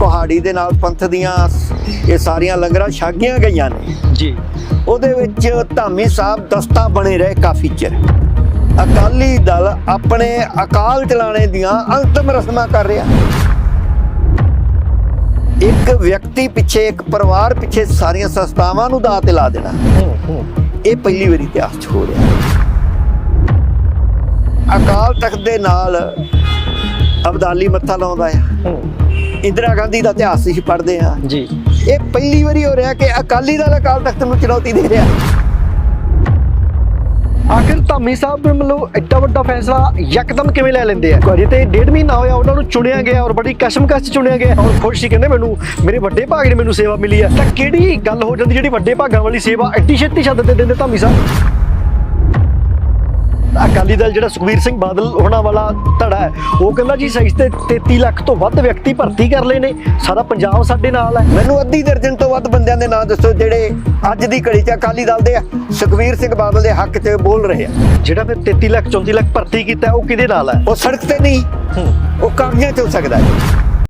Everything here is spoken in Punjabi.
ਕੁਹਾੜੀ ਦੇ ਨਾਲ ਪੰਥ ਦੀਆਂ ਇਹ ਸਾਰੀਆਂ ਲੰਗਰਾਂ ਛਾਗੀਆਂ ਗਈਆਂ ਨੇ। ਜੀ। ਉਹਦੇ ਵਿੱਚ ਧਾਮੀ ਸਾਹਿਬ ਦਸਤਾ ਬਣੇ ਰਹੇ ਕਾਫੀ ਚਿਰ। ਅਕਾਲੀ ਦਲ ਆਪਣੇ ਅਕਾਲ ਚਲਾਣੇ ਦੀਆਂ ਅੰਤਮ ਰਸਮਾਂ ਕਰ ਰਿਹਾ। ਇੱਕ ਵਿਅਕਤੀ ਪਿੱਛੇ ਇੱਕ ਪਰਿਵਾਰ ਪਿੱਛੇ ਸਾਰੀਆਂ ਸੰਸਥਾਵਾਂ ਨੂੰ ਦਾਅ ਤੇ ਲਾ ਦੇਣਾ। ਇਹ ਪਹਿਲੀ ਵਾਰੀ ਇਤਿਹਾਸ 'ਚ ਹੋ ਰਿਹਾ। ਅਕਾਲ ਤਖਤ ਦੇ ਨਾਲ ਅਬਦਾਲੀ ਮੱਥਾ ਲਾਉਂਦਾ ਹੂੰ ਇੰਦਰਾ ਗਾਂਧੀ ਦਾ ਇਤਿਹਾਸ ਹੀ ਪੜ੍ਹਦੇ ਆ ਜੀ। ਇਹ ਪਹਿਲੀ ਵਾਰੀ ਹੋ ਰਿਹਾ ਕਿ ਅਕਾਲੀ ਦਲ ਅਕਾਲ ਤਖਤ ਨੂੰ ਚੁਣੌਤੀ ਦੇ ਰਿਹਾ। ਆਖਿਰ ਧਾਮੀ ਸਾਹਿਬ ਨੇ ਮਤਲਬ ਐਡਾ ਵੱਡਾ ਫੈਸਲਾ ਯਕਦਮ ਕਿਵੇਂ ਲੈ ਲੈਂਦੇ ਆ? ਅਜੇ ਤੇ ਡੇਢ ਮਹੀਨਾ ਹੋਇਆ ਉਹਨਾਂ ਨੂੰ ਚੁਣਿਆ ਗਿਆ ਔਰ ਬੜੀ ਕਸ਼ਮਕਸ਼ ਚੁਣਿਆ ਗਿਆ। ਔਰ ਖੁਸ਼ ਸੀ ਕਹਿੰਦੇ ਮੈਨੂੰ ਮੇਰੇ ਵੱਡੇ ਭਾਗ ਨੇ ਮੈਨੂੰ ਸੇਵਾ ਮਿਲੀ ਹੈ ਤਾਂ ਕਿਹੜੀ ਗੱਲ ਹੋ ਜਾਂਦੀ ਜਿਹੜੀ ਵੱਡੇ ਭਾਗਾਂ ਵਾਲੀ ਸੇਵਾ ਐਡੀ ਛੇਤੀ ਛੱਡ ਦਿੰਦੇ ਧਾਮੀ ਸਾਹਿਬ? ਅਕਾਲੀ ਦਲ ਜਿਹੜਾ ਸੁਖਬੀਰ ਸਿੰਘ ਬਾਦਲ ਹੋਣਾ ਵਾਲਾ ਧੜਾ ਹੈ ਉਹ ਕਹਿੰਦਾ ਜੀ ਸਹੀ ਤੇ 33 ਲੱਖ ਤੋਂ ਵੱਧ ਵਿਅਕਤੀ ਭਰਤੀ ਕਰ ਲਏ ਨੇ ਸਾਰਾ ਪੰਜਾਬ ਸਾਡੇ ਨਾਲ ਹੈ। ਮੈਨੂੰ ਅੱਧੀ ਦਰਜਨ ਤੋਂ ਵੱਧ ਬੰਦਿਆਂ ਦੇ ਨਾਂ ਦੱਸੋ ਜਿਹੜੇ ਅੱਜ ਦੀ ਘੜੀ 'ਚ ਅਕਾਲੀ ਦਲ ਦੇ ਆ ਸੁਖਵੀਰ ਸਿੰਘ ਬਾਦਲ ਦੇ ਹੱਕ 'ਚ ਬੋਲ ਰਹੇ ਆ। ਜਿਹੜਾ ਫਿਰ 33 ਲੱਖ 34 ਲੱਖ ਭਰਤੀ ਕੀਤਾ ਉਹ ਕਿਹਦੇ ਨਾਲ ਹੈ? ਉਹ ਸੜਕ ਤੇ ਨਹੀਂ ਉਹ ਕਾਗਜ਼ਾਂ 'ਚ ਹੋ ਸਕਦਾ ਹੈ।